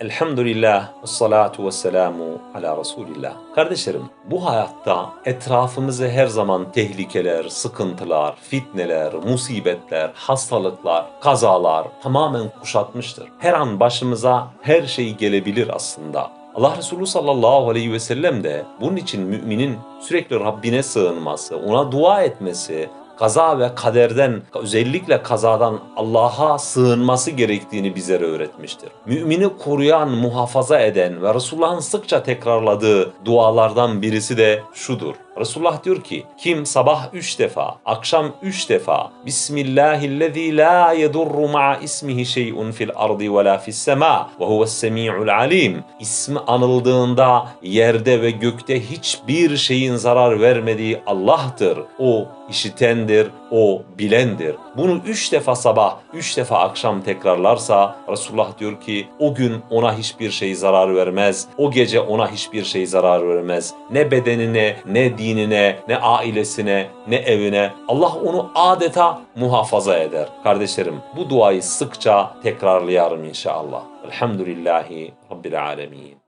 Elhamdülillah, salatu ve selamu ala Resulillah. Kardeşlerim, bu hayatta etrafımızı her zaman tehlikeler, sıkıntılar, fitneler, musibetler, hastalıklar, kazalar tamamen kuşatmıştır. Her an başımıza her şey gelebilir aslında. Allah Resulü sallallahu aleyhi ve sellem de bunun için müminin sürekli Rabbine sığınması, ona dua etmesi, kaza ve kaderden özellikle kazadan Allah'a sığınması gerektiğini bizlere öğretmiştir. Mümini koruyan, muhafaza eden ve Resulullah'ın sıkça tekrarladığı dualardan birisi de şudur. Resulullah diyor ki kim sabah üç defa, akşam üç defa Bismillahillezî la yedurru ma'a ismihi şey'un fil ardi ve la fis sema ve huves semi'ul alim. İsmi anıldığında yerde ve gökte hiçbir şeyin zarar vermediği Allah'tır. O işitendir, o bilendir. Bunu üç defa sabah, üç defa akşam tekrarlarsa Resulullah diyor ki o gün ona hiçbir şey zarar vermez. O gece ona hiçbir şey zarar vermez. Ne bedenine, ne dinine, ne ailesine, ne evine. Allah onu adeta muhafaza eder. Kardeşlerim bu duayı sıkça tekrarlayalım inşallah. Elhamdülillahi Rabbil Alemin.